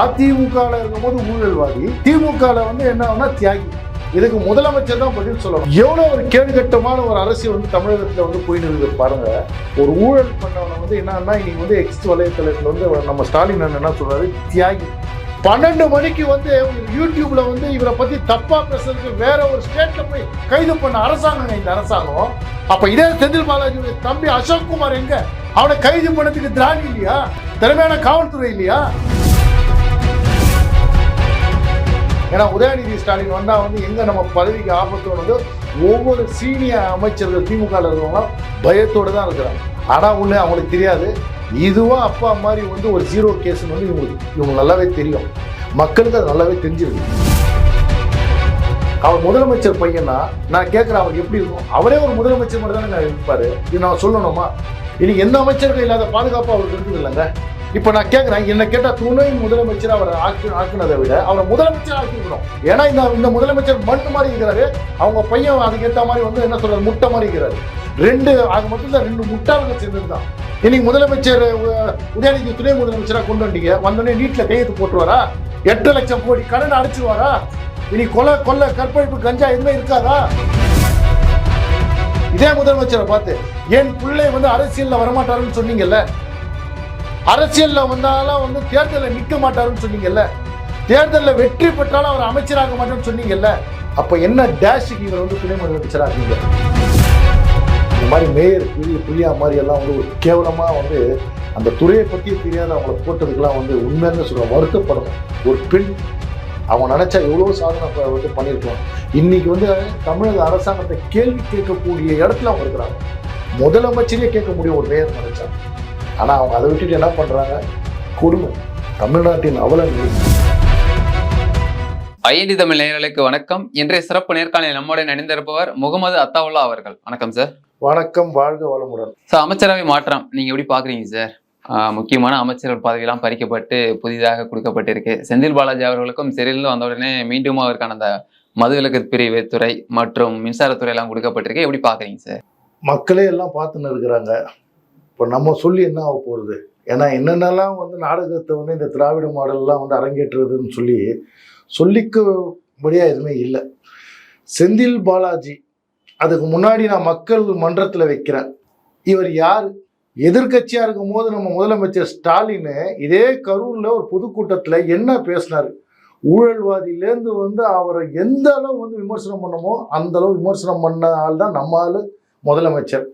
அதிமுகவில் இருக்கும்போது ஊழல்வாதி திமுகவில் வந்து என்ன தியாகி. இதுக்கு முதலமைச்சர் தான் பதில் சொல்லணும். எவ்வளவு ஒரு கேடுகட்டமான ஒரு அரசியல் வந்து தமிழகத்துல வந்து போயிட்டு இருக்குது பாருங்க. ஒரு ஊழல் பண்ணவனை வந்து என்னன்னா இன்னைக்கு வந்து எக்ஸ் வலைத்தளத்தில் வந்து நம்ம ஸ்டாலின் அண்ணன் என்ன சொல்றாரு? தியாகி. பன்னெண்டு மணிக்கு வந்து யூடியூப்ல வந்து இவரை பத்தி தப்பா பேசுறதுக்கு வேற ஒரு ஸ்டேட்ல போய் கைது பண்ண அரசாங்கம் இந்த அரசாங்கம். அப்ப இதே செந்தில் பாலாஜியுடைய தம்பி அசோக் குமார் எங்க? அவனை கைது பண்ணதுக்கு திராணி இல்லையா? திறமையான காவல்துறை இல்லையா? ஏன்னா உதயநிதி ஸ்டாலின் வந்தால் வந்து எங்கே நம்ம பதவிக்கு ஆபத்து வந்து ஒவ்வொரு சீனியர் அமைச்சர்கள் திமுக இருக்கிறவங்களாம் பயத்தோடு தான் இருக்கிறாங்க. ஆனால் ஒன்று அவங்களுக்கு தெரியாது. இதுவும் அப்பா மாதிரி வந்து ஒரு ஜீரோ கேஸ் வந்து இவங்களுக்கு இவங்க நல்லாவே தெரியும். மக்களுக்கு அது நல்லாவே தெரிஞ்சிருக்கு அவர் முதலமைச்சர் பையனா நான் கேட்குறேன் அவர் எப்படி இருக்கும்? அவரே ஒரு முதலமைச்சர் மட்டும் தானே இருப்பார்? இது நான் சொல்லணுமா? இனி எந்த அமைச்சர்கள் இல்லாத பாதுகாப்பு அவருக்கு இருக்குது இல்லைங்க இப்போ நான் கேட்குறேன் என்ன கேட்டால் துணை முதலமைச்சர் அவர் ஆக்கி ஆக்குனதை விட அவரை முதலமைச்சர் ஆக்கிக்கணும். ஏன்னா இந்த இந்த முதலமைச்சர் மண்ணு மாதிரி இருக்கிறாரு. அவங்க பையன் அதுக்கேற்ற மாதிரி வந்து என்ன சொல்றது முட்டை மாதிரி இருக்கிறாரு. ரெண்டு அது மட்டும் தான் ரெண்டு முட்டாளுங்க சேர்ந்தது தான் இன்னைக்கு முதலமைச்சர் உதயநிதி துணை முதலமைச்சராக கொண்டு வந்தீங்க. வந்தோடனே நீட்டில் கையெழுத்து போட்டுருவாரா? எட்டு லட்சம் கோடி கடன் அடைச்சிருவாரா? இனி கொலை கொள்ளை கற்பழிப்பு கஞ்சா எதுவுமே இருக்காதா? இதே முதலமைச்சரை பார்த்து என் பிள்ளை வந்து அரசியல்ல வரமாட்டாருன்னு சொன்னீங்கல்ல அரசியலில் வந்தாலும் வந்து தேர்தலில் நிற்க மாட்டாருன்னு சொன்னீங்கல்ல? தேர்தலில் வெற்றி பெற்றாலும் அவர் அமைச்சராக மாட்டோம்னு சொன்னீங்கல்ல? அப்போ என்ன டேஷுக்கு இவர் வந்து துணை முதலமைச்சராக இந்த மாதிரி மேயர் புரிய புரியா மாதிரி எல்லாம் வந்து ஒரு கேவலமாக வந்து அந்த துறையை பற்றி தெரியாத அவங்கள போட்டதுக்கெல்லாம் வந்து உண்மைன்னு சொல்ல வருத்தப்படணும். ஒரு பெண் அவன் நினச்சா எவ்வளோ சாதனை வந்து பண்ணியிருக்கோம் இன்னைக்கு வந்து தமிழக அரசாங்கத்தை கேள்வி கேட்கக்கூடிய இடத்துல அவங்க இருக்கிறாங்க. முதலமைச்சரே கேட்க முடியும் ஒரு மேயர் நினைச்சா. ஆனால் அவங்க அதை விட்டுட்டு என்ன பண்ணுறாங்க கொடுமை. தமிழ்நாட்டின் அவல நிலை. ஐஎன்டி தமிழ் நேயர்களுக்கு வணக்கம். இன்றைய சிறப்பு நேர்காணலில் நம்முடன் இணைந்திருப்பவர் முகமது அத்தாவுல்லா அவர்கள். வணக்கம் சார் வணக்கம் வாழ்க வளமுடன். சார் அமைச்சரவை மாற்றம் நீங்க எப்படி பாக்குறீங்க சார் ஆஹ் முக்கியமான அமைச்சர்கள் பதவியெல்லாம் பறிக்கப்பட்டு புதிதாக கொடுக்கப்பட்டிருக்கு. செந்தில் பாலாஜி அவர்களுக்கும் சிறையிலிருந்து வந்த உடனே மீண்டும் அவருக்கான அந்த மதுவிலக்கு பிரிவு துறை மற்றும் மின்சாரத்துறை எல்லாம் கொடுக்கப்பட்டிருக்கு. எப்படி பாக்குறீங்க சார் மக்களே எல்லாம் பார்த்துன்னு இருக்கிறாங்க. இப்போ நம்ம சொல்லி என்ன ஆக போகிறது ஏன்னா என்னென்னலாம் வந்து நாடகத்தை வந்து இந்த திராவிட மாடல்லாம் வந்து அரங்கேற்றுறதுன்னு சொல்லி சொல்லிக்கபடியாக எதுவுமே இல்லை. செந்தில் பாலாஜி அதுக்கு முன்னாடி நான் மக்கள் மன்றத்தில் வைக்கிறேன். இவர் யார்? எதிர்க்கட்சியாக இருக்கும் போது நம்ம முதலமைச்சர் ஸ்டாலின் இதே கரூரில் ஒரு பொதுக்கூட்டத்தில் என்ன பேசினார்? ஊழல்வாதியிலேருந்து வந்து அவரை எந்த அளவு வந்து விமர்சனம் பண்ணமோ அந்த அளவு விமர்சனம் பண்ண ஆள் தான் நம்ம ஆள் முதலமைச்சர்.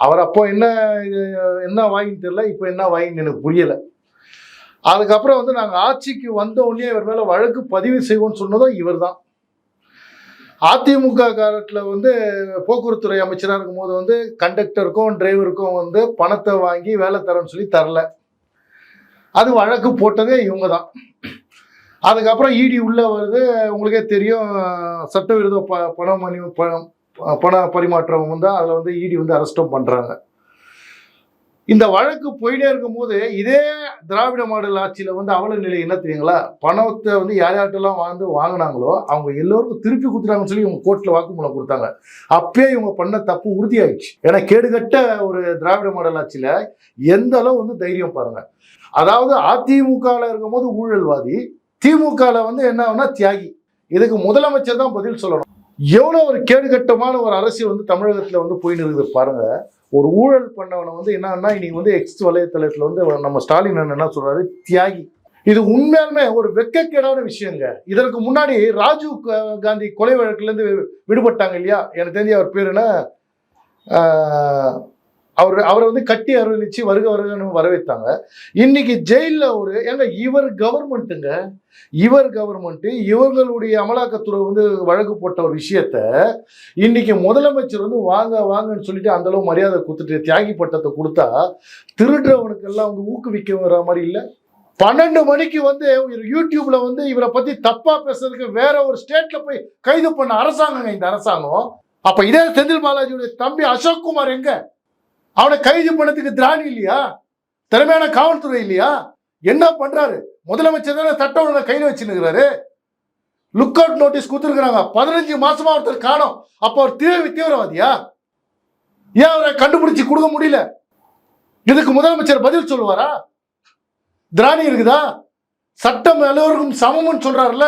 அவர் அப்போ என்ன இது, என்ன வாங்கின்னு தெரியல இப்போ என்ன வாங்கின்னு எனக்கு புரியலை. அதுக்கப்புறம் வந்து நாங்கள் ஆட்சிக்கு வந்த உடனே இவர் மேலே வழக்கு பதிவு செய்வோம்னு சொன்னதும் இவர் தான் அதிமுக காலத்தில் வந்து போக்குவரத்துறை அமைச்சராக இருக்கும்போது வந்து கண்டக்டருக்கும் டிரைவருக்கும் வந்து பணத்தை வாங்கி வேலை தரேன்னு சொல்லி தரல. அது வழக்கு போட்டதே இவங்க தான் அதுக்கப்புறம் இடி உள்ள வருது. உங்களுக்கே தெரியும் சட்டவிரோத ப பணம் மணி பணம். பண பரிமாற்றவங்க வந்து அதில் வந்து இடி வந்து அரெஸ்டும் பண்ணுறாங்க இந்த வழக்கு போயிட்டே இருக்கும்போது இதே திராவிட மாடல் ஆட்சியில் வந்து அவல நிலை என்ன தெரியுங்களா? பணத்தை வந்து யார் யார்கிட்டலாம் வந்து வாங்கினாங்களோ அவங்க எல்லோருக்கும் திருப்பி கொடுத்துட்டாங்கன்னு சொல்லி இவங்க கோர்ட்டில் வாக்குமூலம் கொடுத்தாங்க. அப்பயே இவங்க பண்ண தப்பு உறுதியாயிடுச்சு. ஏன்னா கேடுகட்ட ஒரு திராவிட மாடல் ஆட்சியில் எந்த அளவு வந்து தைரியம் பாருங்கள் அதாவது அதிமுகவில் இருக்கும்போது ஊழல்வாதி திமுகவில் வந்து என்ன ஆகுனா தியாகி. இதுக்கு முதலமைச்சர் தான் பதில் சொல்லணும். எவ்வளோ ஒரு கேடுகட்டமான ஒரு அரசியல் வந்து தமிழகத்தில் வந்து போயின்னு இருக்குது பாருங்கள் ஒரு ஊழல் பண்ணவனை வந்து என்னன்னா இன்னைக்கு வந்து எக்ஸ் வலைத்தளத்தில் வந்து நம்ம ஸ்டாலின் என்ன சொல்றாரு? தியாகி. இது உண்மையாலுமே ஒரு வெக்கக்கேடான விஷயங்க. இதற்கு முன்னாடி ராஜீவ் கா- காந்தி கொலை வழக்குலேருந்து விடுபட்டாங்க இல்லையா? எனக்கு தெரிஞ்ச அவர் பேர் என்ன? அவர் அவரை வந்து கட்டி அருளிச்சு வருக வருகன்னு வரவேற்றாங்க. இன்னைக்கு ஜெயிலில் ஒரு ஏங்க இவர் கவர்மெண்ட்டுங்க இவர் கவர்மெண்ட்டு இவங்களுடைய அமலாக்கத்துறை வந்து வழக்கு போட்ட ஒரு விஷயத்த இன்னைக்கு முதலமைச்சர் வந்து வாங்க வாங்கன்னு சொல்லிட்டு அந்த அளவு மரியாதை கொடுத்துட்டு தியாகி பட்டத்தை கொடுத்தா திருடுறவனுக்கு எல்லாம் வந்து ஊக்குவிக்கிற மாதிரி இல்லை? பன்னெண்டு மணிக்கு வந்து இவர் யூடியூப்ல வந்து இவரை பத்தி தப்பா பேசுறதுக்கு வேற ஒரு ஸ்டேட்ல போய் கைது பண்ண அரசாங்கங்க இந்த அரசாங்கம். அப்ப இதே செந்தில் பாலாஜியுடைய தம்பி அசோக் குமார் எங்க? அவனை கைது பண்ணதுக்கு திராணி இல்லையா? திறமையான காவல்துறை இல்லையா? என்ன பண்றாரு? முதலமைச்சர் தானே சட்டம் ஒழுங்கை கையில் வச்சுருக்கிறாரு லுக் அவுட் நோட்டீஸ் கொடுத்துருக்குறாங்க. பதினஞ்சு மாசமா ஒருத்தர் காணோம். அப்போ அவர் தீவிர தீவிரவாதியா? ஏன் அவரை கண்டுபிடிச்சு கொடுக்க முடியல? இதுக்கு முதலமைச்சர் பதில் சொல்லுவாரா? திராணி இருக்குதா? சட்டம் எல்லோருக்கும் சமம்னு சொல்றாருல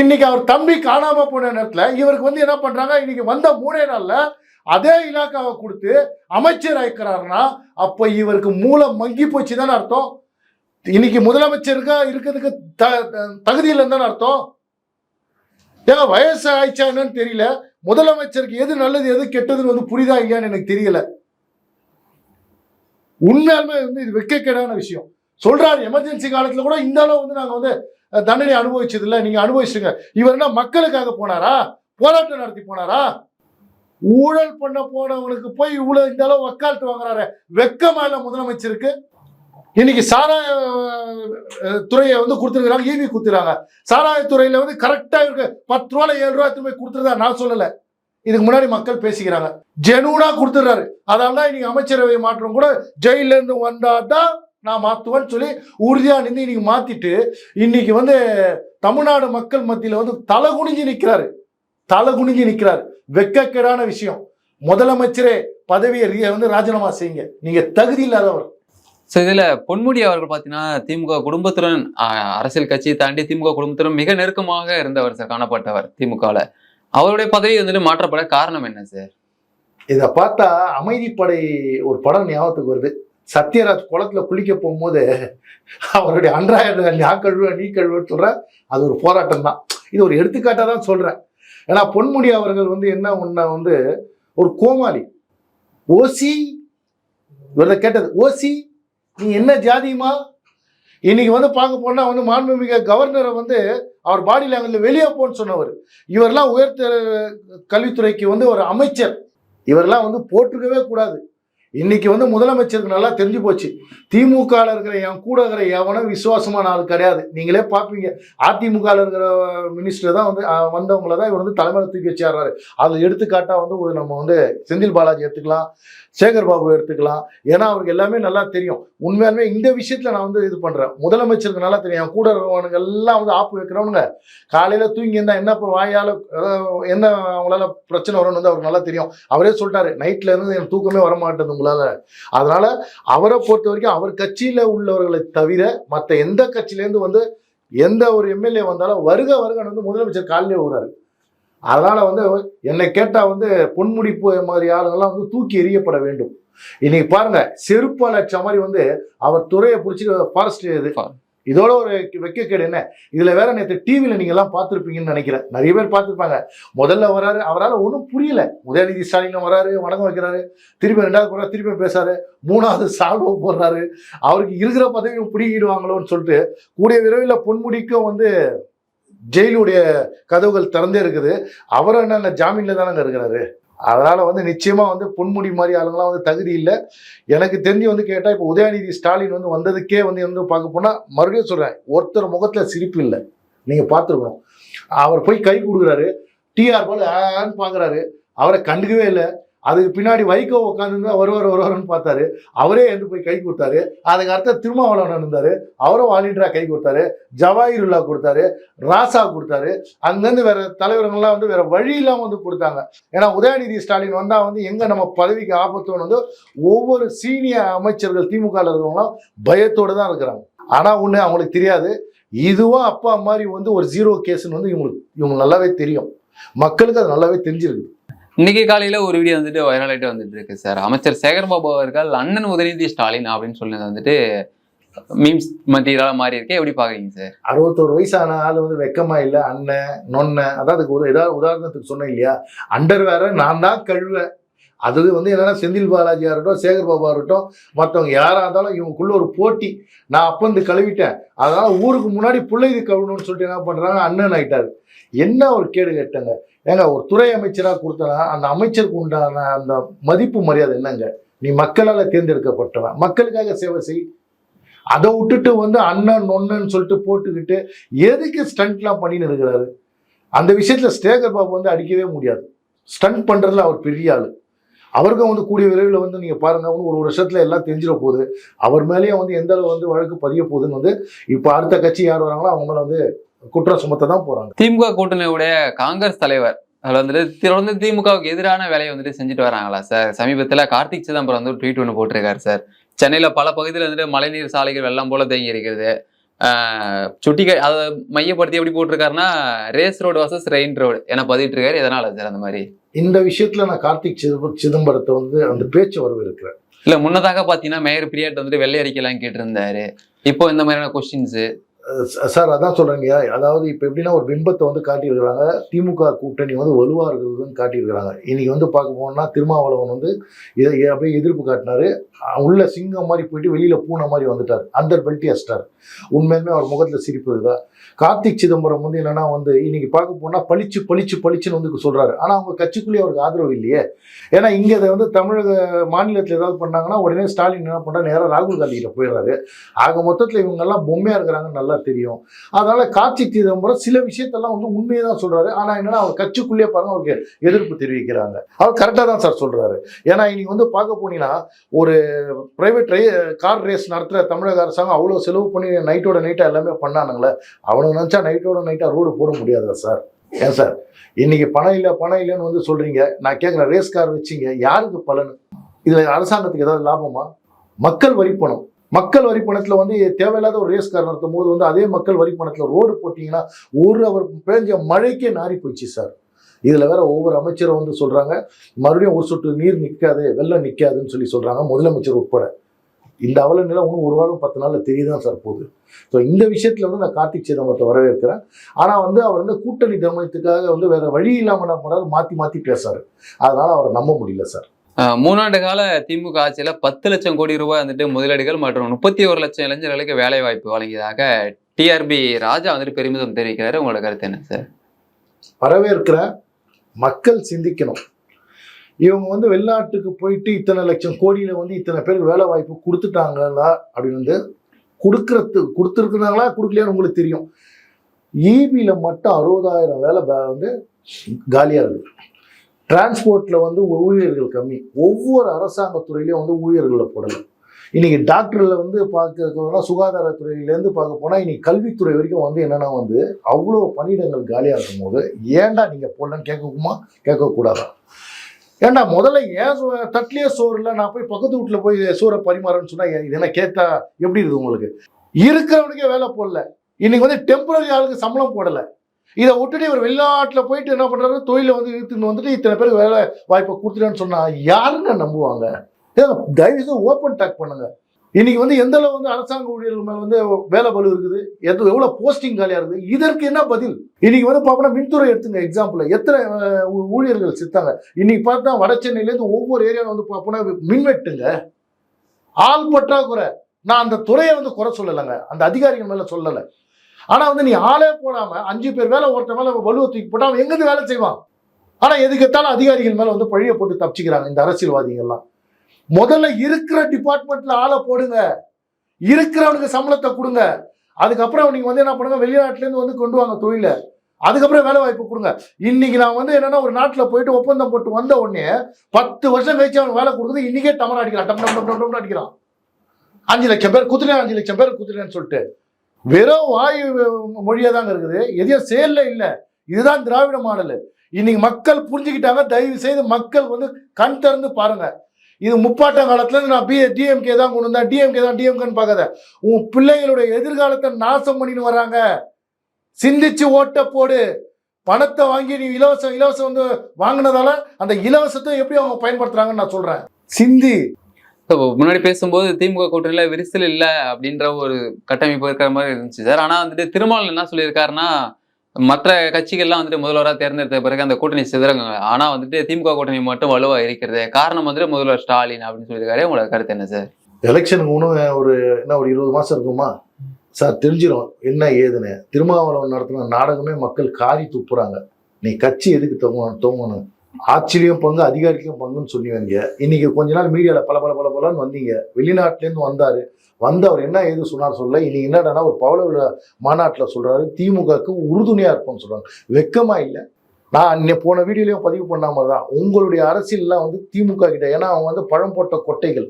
இன்னைக்கு அவர் தம்பி காணாம போன நேரத்தில் இவருக்கு வந்து என்ன பண்றாங்க? இன்னைக்கு வந்த மூணே நாள்ல அதே இலாக்காவை கொடுத்து அமைச்சர் ஆயிக்கிறாருன்னா அப்போ இவருக்கு மூலம் மங்கி போச்சு தானே அர்த்தம்? இன்னைக்கு முதலமைச்சருக்கா இருக்கிறதுக்கு த த- தகுதி இல்லைன்னு தானே அர்த்தம்? ஏன்னா வயசு ஆயிடுச்சா என்னன்னு தெரியல. முதலமைச்சருக்கு எது நல்லது எது கெட்டதுன்னு வந்து புரியுதா இல்லையான்னு எனக்கு தெரியல. உண்மையாலுமே வந்து இது வெக்கக்கேடான விஷயம். சொல்றாரு எமர்ஜென்சி காலத்துல கூட இந்த அளவு வந்து நாங்க வந்து தண்டனை அனுபவிச்சது இல்லை. நீங்க அனுபவிச்சுங்க இவர் என்ன மக்களுக்காக போனாரா? போராட்டம் நடத்தி போனாரா? ஊழல் பண்ண போனவனுக்கு போய் இவ்வளவு இந்த அளவு வக்காலத்து வாங்குறாரு. வெக்கமா முதலமைச்சருக்கு இன்னைக்கு சாராய துறையை வந்து கொடுத்துருக்காங்க ஈவி கொடுத்துறாங்க சாராயத்துறையில் வந்து கரெக்டா இருக்கு. பத்து ரூபாய் ஏழு ரூபாய் திரும்ப கொடுத்துருதா நான் சொல்லல. இதுக்கு முன்னாடி மக்கள் பேசிக்கிறாங்க. ஜெனூனா கொடுத்துடுறாரு. அதனால தான் இன்னைக்கு அமைச்சரவை மாற்றம் கூட ஜெயில இருந்து வந்தாதான் நான் மாத்துவேன்னு சொல்லி உறுதியா நின்று இன்னைக்கு மாத்திட்டு இன்னைக்கு வந்து தமிழ்நாடு மக்கள் மத்தியில வந்து தலை குனிஞ்சு நிக்கிறாரு. தலை குனிஞ்சு நிக்கிறாரு. வெக்கக்கேடான விஷயம். முதலமைச்சரே பதவியை வந்து ராஜினாமா செய்யுங்க. நீங்க தகுதி இல்லாதவர். ஸோ இதுல பொன்முடி அவர்கள் பார்த்தீங்கன்னா திமுக குடும்பத்துடன் அரசியல் கட்சியை தாண்டி திமுக குடும்பத்துடன் மிக நெருக்கமாக இருந்தவர் சார் காணப்பட்டவர் திமுகவில் அவருடைய பதவி வந்துட்டு மாற்றப்பட காரணம் என்ன சார்? இதை பார்த்தா அமைதிப்படை ஒரு படம் ஞாபகத்துக்கு வருது. சத்யராஜ் குளத்துல குளிக்க போகும்போது அவருடைய அன்றாயிரம் நீ கழுவ நீ கழுவன்னு சொல்ற அது ஒரு போராட்டம் தான் இது ஒரு எடுத்துக்காட்டாக தான் சொல்றேன். ஏன்னா பொன்முடி அவர்கள் வந்து என்ன ஒண்ணா வந்து ஒரு கோமாளி. ஓசி இவரத கேட்டது ஓசி நீ என்ன ஜாதியுமா இன்னைக்கு வந்து பார்க்க போனா வந்து மாண்புமிகு கவர்னரை வந்து அவர் பாடி லாங்குவேஜ்ல வெளியே போன்னு சொன்னவர். இவரெல்லாம் உயர்த்த கல்வித்துறைக்கு வந்து ஒரு அமைச்சர். இவரெல்லாம் வந்து போட்டிருக்கவே கூடாது. இன்னைக்கு வந்து முதலமைச்சருக்கு நல்லா தெரிஞ்சு போச்சு. திமுக இருக்கிற என் கூட இருக்கிற எவனும் விசுவாசமான ஆள் கிடையாது. நீங்களே பார்ப்பீங்க. அதிமுக இருக்கிற மினிஸ்டர் தான் வந்து வந்தவங்கள தான் இவர் வந்து தலைமையில் தூக்கி வச்சாடுறாரு. அது எடுத்துக்காட்டாக வந்து ஒரு நம்ம வந்து செந்தில் பாலாஜி எடுத்துக்கலாம் சேகர் பாபு எடுத்துக்கலாம். ஏன்னா அவருக்கு எல்லாமே நல்லா தெரியும். உண்மையாலுமே இந்த விஷயத்தில் நான் வந்து இது பண்ணுறேன் முதலமைச்சருக்கு நல்லா தெரியும். என் கூட இருக்கிறவனுங்க எல்லாம் வந்து ஆப்பு வைக்கிறவனுங்க. காலையில் தூங்கி இருந்தால் என்ன இப்போ வாயால் என்ன அவங்களால பிரச்சனை வரும்னு வந்து அவருக்கு நல்லா தெரியும். அவரே சொல்லிட்டாரு நைட்டில் இருந்து எனக்கு தூக்கமே வர மாட்டேது உங்களால. அதனால அவரை பொறுத்த வரைக்கும் அவர் கட்சியில உள்ளவர்களை தவிர மற்ற எந்த கட்சியிலேருந்து வந்து எந்த ஒரு எம்எல்ஏ வந்தாலும் வருக வருகன்னு வந்து முதலமைச்சர் காலிலே விடுறாரு அதனால வந்து என்னை கேட்டா வந்து பொன்முடி மாதிரி ஆளுங்கெல்லாம் வந்து தூக்கி எறியப்பட வேண்டும். இன்னைக்கு பாருங்க செருப்பால் அடிச்ச மாதிரி வந்து அவர் துறையை பிடிச்சிட்டு ஃபாரஸ்ட் இது இதோட ஒரு வெக்கக்கேடு என்ன? இதுல வேற நேற்று டிவியில நீங்க எல்லாம் பார்த்துருப்பீங்கன்னு நினைக்கிறேன். நிறைய பேர் பார்த்துருப்பாங்க. முதல்ல வராரு அவரால் ஒன்றும் புரியல. உதயநிதி ஸ்டாலின் வராரு வணக்கம் வைக்கிறாரு. திருப்பி ரெண்டாவது போறாரு திருப்பி பேசுறாரு. மூணாவது சால்வோ போடுறாரு. அவருக்கு இருக்கிற பதவியும் பிடிக்கிடுவாங்களோன்னு சொல்லிட்டு கூடிய விரைவில் பொன்முடிக்கும் வந்து ஜெயிலுடைய கதவுகள் திறந்தே இருக்குது. அவரும் என்ன ஜாமீன்ல தானங்க இருக்கிறாரு? அதனால வந்து நிச்சயமா வந்து பொன்முடி மாதிரி ஆளுங்களாம் வந்து தகுதி இல்லை. எனக்கு தெரிஞ்சு வந்து கேட்டால் இப்போ உதயநிதி ஸ்டாலின் வந்து வந்ததுக்கே வந்து வந்து பார்க்க போனால் மறுபடியும் சொல்கிறேன் ஒருத்தர் முகத்தில் சிரிப்பு இல்லை. நீங்கள் பார்த்துருக்கணும் அவர் போய் கை கொடுக்குறாரு டிஆர் போல் ஆன்னு பார்க்குறாரு அவரை கண்டுக்கவே இல்லை. அதுக்கு பின்னாடி வைகோ உட்காந்துருந்தா வருவார் வருவார்னு பார்த்தாரு. அவரே எழுந்து போய் கை கொடுத்தாரு. அதுக்கு அர்த்தம் திருமாவளவன் இருந்தாரு அவரும் வாலிண்டரா கை கொடுத்தாரு. ஜவாஹிருல்லா கொடுத்தாரு. ராசா கொடுத்தாரு. அங்கேருந்து வேற தலைவர்கள்லாம் வந்து வேற வழி இல்லாமல் வந்து கொடுத்தாங்க. ஏன்னா உதயநிதி ஸ்டாலின் வந்தால் வந்து எங்கே நம்ம பதவிக்கு ஆபத்துன்னு வந்து ஒவ்வொரு சீனியர் அமைச்சர்கள் திமுக இருக்கிறவங்களாம் பயத்தோடு தான் இருக்கிறாங்க. ஆனால் ஒன்று அவங்களுக்கு தெரியாது. இதுவும் அப்பா மாதிரி வந்து ஒரு ஜீரோ கேஸ்ன்னு வந்து இவங்களுக்கு இவங்களுக்கு நல்லாவே தெரியும். மக்களுக்கு அது நல்லாவே தெரிஞ்சிருக்கு இன்னைக்கு காலையில ஒரு வீடியோ வந்துட்டு வைரல் ஆகிட்டு வந்துட்டு இருக்கு சார் அமைச்சர் சேகர்பாபு அவர்கள் அண்ணன் உதயநிதி ஸ்டாலின் அப்படின்னு சொன்னது வந்துட்டு மீம்ஸ் மெட்டீரியலா மாறி இருக்கே. எப்படி பாக்குறீங்க சார் அறுபத்தோரு வயசான ஆள் வந்து வெக்கமா இல்லை அண்ணன் நொன்ன அதாவது ஒரு ஏதாவது உதாரணத்துக்கு சொன்னேன் இல்லையா? அண்டர் வேற நான் தான் கழுவேன் அது வந்து என்னன்னா செந்தில் பாலாஜியா இருக்கட்டும் சேகர் பாபா இருக்கட்டும் மற்றவங்க யாரா இருந்தாலும் இவங்களுக்குள்ள ஒரு போட்டி. நான் அப்ப வந்து கழுவிட்டேன். அதனால ஊருக்கு முன்னாடி பிள்ளைக்கு கழுவணும்னு சொல்லிட்டு என்ன பண்றாங்க? அண்ணன் ஆயிட்டாரு. என்ன ஒரு கேடு கேட்டாங்க? ஏங்க ஒரு துறை அமைச்சராக கொடுத்தனா அந்த அமைச்சருக்கு உண்டான அந்த மதிப்பு மரியாதை என்னங்க? நீ மக்களால் தேர்ந்தெடுக்கப்பட்டவன். மக்களுக்காக சேவை செய். அதை விட்டுட்டு வந்து அண்ணன் நொன்னன்னு சொல்லிட்டு போட்டுக்கிட்டு எதுக்கு ஸ்டண்ட்லாம் பண்ணின்னு இருக்கிறாரு? அந்த விஷயத்தில் ஸ்டேகர் பாபு வந்து அடிக்கவே முடியாது. ஸ்டண்ட் பண்ணுறதுல அவர் பெரிய ஆள். அவருக்கும் வந்து கூடிய விரைவில் வந்து நீங்கள் பாருங்க வந்து ஒரு வருஷத்தில் எல்லாம் தெரிஞ்சிட போகுது. அவர் மேலேயும் வந்து எந்த அளவு வந்து வழக்கு பதிய போகுதுன்னு வந்து இப்போ அடுத்த கட்சி யார் வராங்களோ அவங்க வந்து குற்றம் சுமத்த தான் போறாங்க. திமுக கூட்டணியுடைய காங்கிரஸ் தலைவர் அதில் வந்துட்டு தொடர்ந்து திமுகவுக்கு எதிரான வேலையை வந்துட்டு செஞ்சுட்டு வராங்களா சார்? சமீபத்தில் கார்த்திக் சிதம்பரம் வந்து ஒரு ட்வீட் ஒன்று போட்டிருக்காரு சார். சென்னையில் பல பகுதியில் வந்துட்டு மழைநீர் சாலைகள் வெள்ளம் போல தேங்கி இருக்கிறது. சுட்டி அதை மையப்படுத்தி எப்படி போட்டிருக்காருன்னா race road versus rain road என பதிவிட்டு இருக்காரு எதனால சார் அந்த மாதிரி? இந்த விஷயத்துல நான் கார்த்திக் சிதம்பரம் சிதம்பரத்தை வந்து அந்த பேச்சு வரவேற்கிறேன். இல்ல முன்னதாக பாத்தீங்கன்னா மேயர் பிரியாட் வந்துட்டு வெள்ளை அறிக்கைலாம் கேட்டிருந்தாரு. இப்போ இந்த மாதிரியான கொஸ்டின்ஸ் சார் அதான் சொல்றேங்க. அதாவது இப்போ எப்படின்னா ஒரு பிம்பத்தை வந்து காட்டியிருக்கிறாங்க. திமுக கூட்டணி வந்து வலுவாக இருக்கிறதுன்னு காட்டியிருக்கிறாங்க. இன்றைக்கி வந்து பார்க்க போனோம்னா திருமாவளவன் வந்து இதை அப்படியே எதிர்ப்பு காட்டினாரு. உள்ள சிங்கம் மாதிரி போயிட்டு வெளியில் பூனை மாதிரி வந்துட்டார். அந்த பெல்ட்டி அஸ்டார் உண்மையுமே அவர் முகத்தில் சிரிப்பு இருக்குதா கார்த்திக் சிதம்பரம் வந்து என்னன்னா வந்து இன்றைக்கி பார்க்க போனால் பளிச்சு பளிச்சு பளிச்சுன்னு வந்து சொல்கிறாரு ஆனால் அவங்க கட்சிக்குள்ளேயே அவருக்கு ஆதரவு இல்லையே. ஏன்னா இங்கே இதை வந்து தமிழக மாநிலத்தில் ஏதாவது பண்ணாங்கன்னா உடனே ஸ்டாலின் என்ன பண்ணுறா நேராக ராகுல் காந்தியில் போயிடுறாரு. ஆக மொத்தத்தில் இவங்கெல்லாம் பொம்மையாக இருக்கிறாங்க நல்லா தெரியும். அதனால கார்த்திக் சிதம்பரம் சில விஷயத்தெல்லாம் வந்து உண்மையை தான் சொல்றாரு. ஆனா என்னன்னா அவர் கட்சிக்குள்ளேயே பாருங்க அவருக்கு எதிர்ப்பு தெரிவிக்கிறாங்க. அவர் கரெக்டாக தான் சார் சொல்றாரு. ஏன்னா இன்னைக்கு வந்து பார்க்க போனீங்கன்னா ஒரு பிரைவேட் ரே கார் ரேஸ் நடத்துகிற தமிழக அரசாங்கம் அவ்வளோ செலவு பண்ணி நைட்டோட நைட்டாக எல்லாமே பண்ணானுங்களே. அவனுக்கு நினச்சா நைட்டோட நைட்டாக ரோடு போட முடியாதா சார்? ஏன் சார்? இன்னைக்கு பணம் இல்லை பணம் இல்லைன்னு வந்து சொல்றீங்க. நான் கேட்குறேன் ரேஸ் கார் வச்சிங்க. யாருக்கு பலன்? இதில் அரசாங்கத்துக்கு ஏதாவது லாபமா? மக்கள் வரி பணம். மக்கள் வரி பணத்தில் வந்து தேவையில்லாத ஒரு ரேஸ் கார் நடத்தும் போது வந்து அதே மக்கள் வரி பணத்தில் ரோடு போட்டிங்கன்னா ஒரு அவர் பேஞ்ச மழைக்கே நாரி போச்சு சார் இதில் வேற ஒவ்வொரு அமைச்சரும் வந்து சொல்கிறாங்க மறுபடியும் ஒரு சொட்டு நீர் நிற்காது வெள்ளம் நிற்காதுன்னு சொல்லி சொல்கிறாங்க முதலமைச்சர் உட்பட. இந்த அவல நிலை ஒன்றும் ஒரு வாரம் பத்து நாளில் தெரியுதான் சார் போகுது. ஸோ இந்த விஷயத்துல வந்து நான் கார்த்திக் சிதம்பரத்தை வரவேற்கிறேன். ஆனால் வந்து அவர் வந்து கூட்டணி தர்மத்துக்காக வந்து வேற வழி இல்லாமல் என்ன பண்றாரு? மாற்றி மாற்றி பேசுறாரு. அதனால் அவரை நம்ப முடியல சார் மூணாண்டு கால திமுக ஆட்சியில பத்து லட்சம் கோடி ரூபாய் வந்துட்டு முதலீடுகள் மற்றும் முப்பத்தி ஒரு லட்சம் இளைஞர்களுக்கு வேலை வாய்ப்பு வழங்கியதாக டிஆர்பி ராஜா வந்துட்டு பெருமிதம் தெரிவிக்கிறாரு. உங்களோட கருத்து என்ன சார்? வரவேற்கிற மக்கள் சிந்திக்கணும். இவங்க வந்து வெளிநாட்டுக்கு போயிட்டு இத்தனை லட்சம் கோடியில வந்து இத்தனை பேருக்கு வேலை வாய்ப்பு கொடுத்துட்டாங்களா அப்படின்னு வந்து கொடுக்கறது கொடுத்துருக்குறாங்களா கொடுக்கலையான்னு உங்களுக்கு தெரியும். ஈபியில் மட்டும் அறுபதாயிரம் வேலை வந்து காலியாக இருக்குது டிரான்ஸ்போர்ட்டில் வந்து ஊழியர்கள் கம்மி. ஒவ்வொரு அரசாங்க துறையிலையும் வந்து ஊழியர்களை போடலை. இன்னைக்கு டாக்டரில் வந்து பார்க்கறதுனா சுகாதாரத்துறையிலேருந்து பார்க்க போனால் இன்னைக்கு கல்வித்துறை வரைக்கும் வந்து என்னென்னா வந்து அவ்வளோ பணியிடங்கள் காலியாக இருக்கும் போது ஏன்டா நீங்கள் போடலன்னு கேட்கக்குமா கேட்கக்கூடாதா? ஏன்டா முதல்ல ஏன் சோ- சோறு இல்லை நான் போய் பக்கத்து வீட்டில் போய் சோறை பரிமாறேன்னு சொன்னால் இது என்ன கேட்டா எப்படி இருக்குது உங்களுக்கு? இருக்கிறவனுக்கே வேலை போடல. இன்றைக்கி வந்து டெம்பரரி ஆளுக்கு சம்பளம் போடலை. இதை விட்டுட்டு இவர் வெளிநாட்டில் போயிட்டு என்ன பண்ணுறாரு தொழிலை வந்து இழுத்துன்னு வந்துட்டு இத்தனை பேருக்கு வேலை வாய்ப்பை கொடுத்துட்டேன்னு சொன்னா யாருங்க நம்புவாங்க? தயவுசெய்து ஓப்பன் டாக் பண்ணுங்க. இன்னைக்கு வந்து எந்த அளவு வந்து அரசாங்க ஊழியர்கள் மேல வந்து வேலை பலு இருக்குது? எது எவ்வளவு போஸ்டிங் காலியா இருக்குது? இதற்கு என்ன பதில்? இன்னைக்கு வந்து பாப்போம்னா மின்துறை எடுத்துங்க எக்ஸாம்பிள் எத்தனை ஊழியர்கள் சித்தாங்க. இன்னைக்கு பார்த்தா வட சென்னையிலேருந்து ஒவ்வொரு ஏரியாவில் வந்து பார்ப்போம்னா மின்வெட்டுங்க ஆள் பற்றாக்குறை. நான் அந்த துறையை வந்து குறை சொல்லலைங்க. அந்த அதிகாரிகள் மேல சொல்லலை. ஆனா வந்து நீ ஆளே போடாம அஞ்சு பேர் வேலை ஒருத்த மேல வலுவை தூக்கி போட்டா அவன் எங்கிருந்து வேலை செய்வான்? ஆனா எதுக்கெத்தாலும் அதிகாரிகள் மேல வந்து பழிய போட்டு தப்பிச்சுக்கிறாங்க இந்த அரசியல்வாதிகள்லாம். முதல்ல இருக்கிற டிபார்ட்மெண்ட்ல ஆளை போடுங்க. இருக்கிறவனுக்கு சம்பளத்தை கொடுங்க. அதுக்கப்புறம் நீங்க வந்து என்ன பண்ணுங்க வெளிநாட்டிலேருந்து வந்து கொண்டு வாங்க தொழில. அதுக்கப்புறம் வேலை வாய்ப்பு கொடுங்க. இன்னைக்கு நான் வந்து என்னன்னா ஒரு நாட்டில் போயிட்டு ஒப்பந்தம் போட்டு வந்த உடனே பத்து வருஷம் கழிச்சு அவன் வேலை கொடுக்குறது இன்னைக்கே டமர் அடிக்கிறான். டம் டம் டம் டம் அடிக்கிறான். அஞ்சு லட்சம் பேர் குத்துறேன் அஞ்சு லட்சம் பேர் குத்துறேன்னு சொல்லிட்டு வெறும் வாயு மொழியா தாங்க இருக்குது. எதையும் செயல்ல இல்லை. இதுதான் திராவிட மாடல். இன்னைக்கு மக்கள் புரிஞ்சுக்கிட்டாங்க. தயவு செய்து மக்கள் வந்து கண் திறந்து பாருங்க. இது முப்பாட்டம் காலத்துல நான் பி டிஎம்கே தான் கொண்டு வந்தேன். டிஎம்கே தான் டிஎம்கேன்னு பார்க்காத. உன் பிள்ளைகளுடைய எதிர்காலத்தை நாசம் பண்ணின்னு வர்றாங்க சிந்திச்சு ஓட்ட போடு. பணத்தை வாங்கி நீ இலவசம் இலவசம் வந்து வாங்கினதால அந்த இலவசத்தை எப்படி அவங்க பயன்படுத்துறாங்கன்னு நான் சொல்றேன். சிந்தி. முன்னாடி பேசும்போது திமுக கூட்டணியில விரிசல் இல்ல அப்படின்ற ஒரு கட்டமைப்பு இருக்கிற மாதிரி இருந்துச்சு சார். ஆனா வந்துட்டு திருமாவளவன் என்ன சொல்லியிருக்காருன்னா மற்ற கட்சிகள்லாம் வந்துட்டு முதல்வராக தேர்ந்தெடுத்த பிறகு அந்த கூட்டணி சிதறங்க ஆனா வந்துட்டு திமுக கூட்டணி மட்டும் வலுவா இருக்கிறது. காரணம் வந்துட்டு முதல்வர் ஸ்டாலின் அப்படின்னு சொல்லியிருக்காரு. உங்களோட கருத்து என்ன சார்? எலெக்ஷனுக்கு இன்னும் ஒரு என்ன ஒரு இருபது மாசம் இருக்குமா? சார் தெரிஞ்சிடும் என்ன ஏதுன்னு. திருமாவளவன் நடத்தின நாடகமே மக்கள் காரி துப்புறாங்க. நீ கட்சி எதுக்கு தொங்க தொங்கணும்? ஆட்சியிலையும் பங்கு அதிகாரிக்கும் பங்குன்னு சொன்னீங்க இன்னைக்கு கொஞ்ச நாள் மீடியாவில் பல பல பல பலன்னு வந்தீங்க. வெளிநாட்டிலேருந்து வந்தார். வந்து அவர் என்ன ஏது சொன்னார் சொல்ல இன்னைக்கு என்னடான்னா ஒரு பவள மாநாட்டில் சொல்கிறாரு திமுகவுக்கு உறுதுணையாக இருப்போம்னு சொல்கிறாங்க வெக்கமாக இல்லை. நான் அன்னை போன வீடியோலையும் பதிவு பண்ணாமல் தான் உங்களுடைய அரசியல்லாம் வந்து திமுக கிட்ட ஏன்னா அவங்க வந்து பழம் போட்ட கொட்டைகள்.